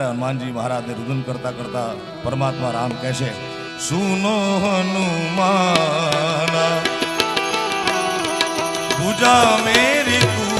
હનુમાનજી મહારાજને રુદન કરતા કરતા પરમાત્મા રામ કહે છે સુનો હનુમાન પૂજા મેરી તું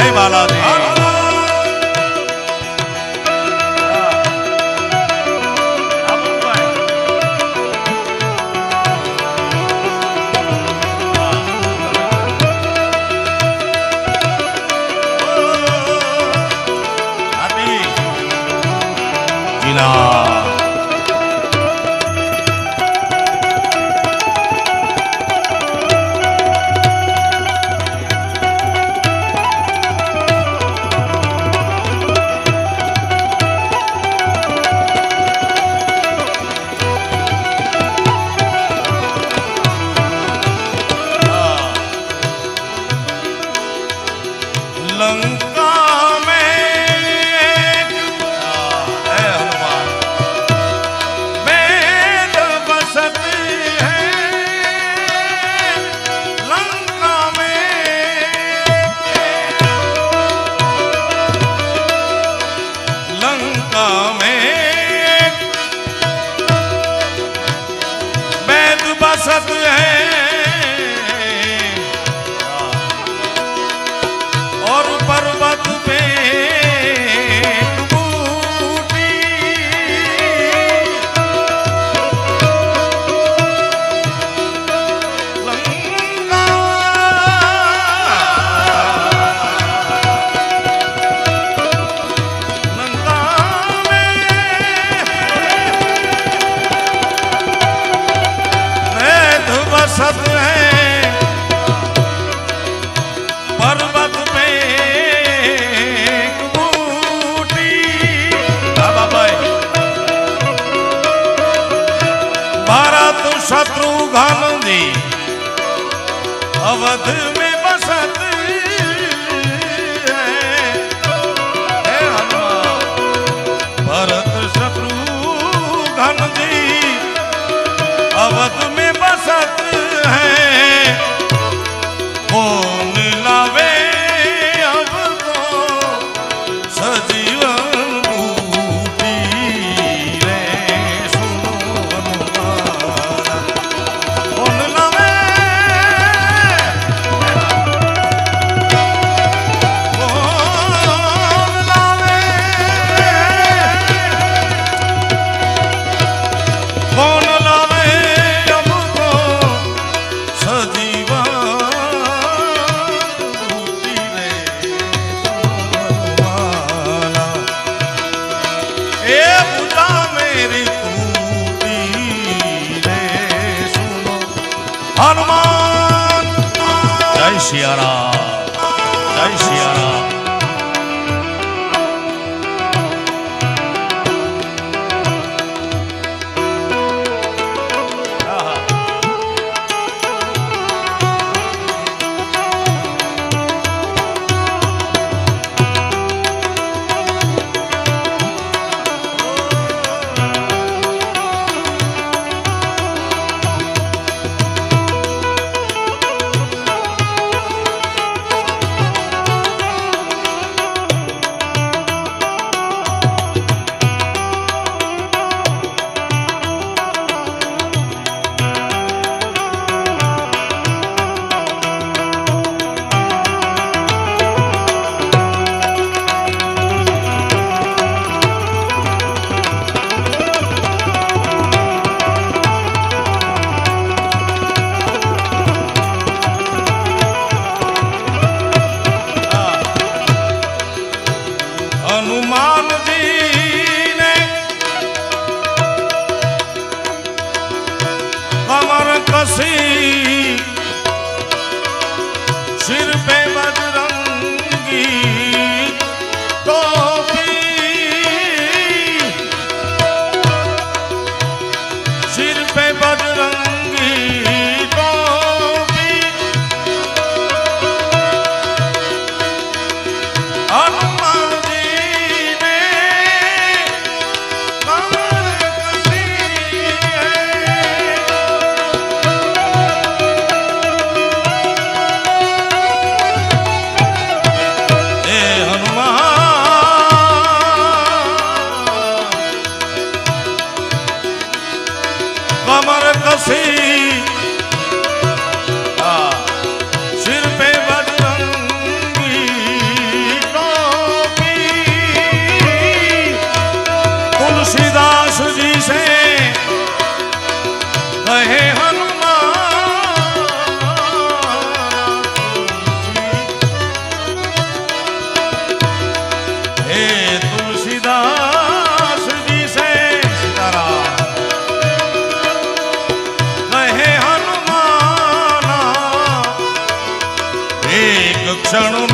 જય બાલાજી Krishna. શત્રુઘ્નની અવધ હનુમાન જય સિયારામ જય સિયા હનુમાન કમર ક્ષણો